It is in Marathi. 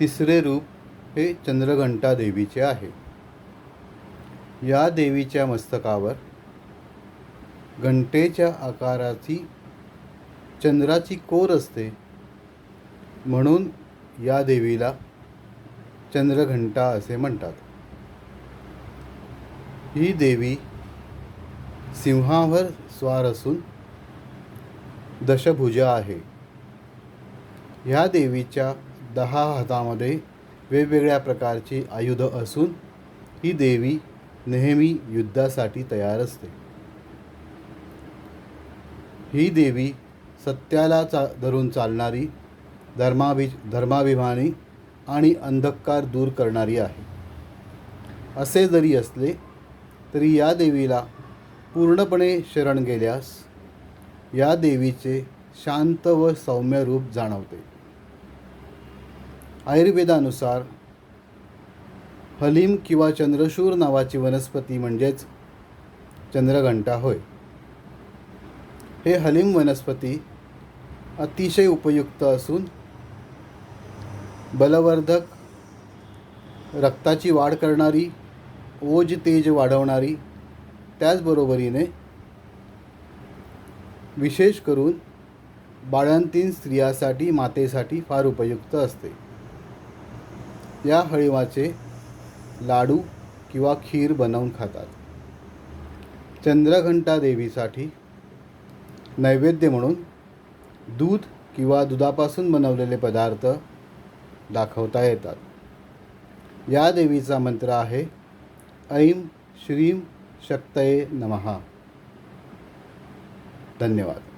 तिसरे रूप हे चंद्रघंटा देवीचे आहे. या देवीच्या मस्तकावर घंटेच्या आकाराची चंद्राची कोर असते. म्हणून या देवीला चंद्रघंटा असे म्हणतात. ही देवी सिंहावर स्वार असून दशभुजा आहे. ह्या देवीच्या दहा हातामध्ये वेगवेगळ्या प्रकारची आयुध असून ही देवी नेहमी युद्धासाठी तयार असते. ही देवी सत्याला चा धरून चालणारी धर्माभि धर्माभिमानी आणि अंधकार दूर करणारी आहे. असे जरी असले तरी या देवीला पूर्णपणे शरण गेल्यास या देवीचे शांत व सौम्य रूप जाणवते. आयुर्वेदानुसार हलीम किंवा चंद्रशूर नावाची वनस्पती म्हणजेच चंद्रघंटा होय. हे हलीम वनस्पती अतिशय उपयुक्त असून बलवर्धक रक्ताची वाढ करणारी ओज तेज वाढवणारी त्याचबरोबरीने विशेष करून बाळंतीन स्त्रियासाठी मातेसाठी फार उपयुक्त असते. या हळीवाचे लाडू किंवा खीर बनवून खातात. चंद्रघंटा देवीसाठी नैवेद्य म्हणून दूध किंवा दुधापासून बनवलेले पदार्थ दाखवता येतात. या देवीचा मंत्र आहे ऐं श्रीं शक्तये नमः. धन्यवाद.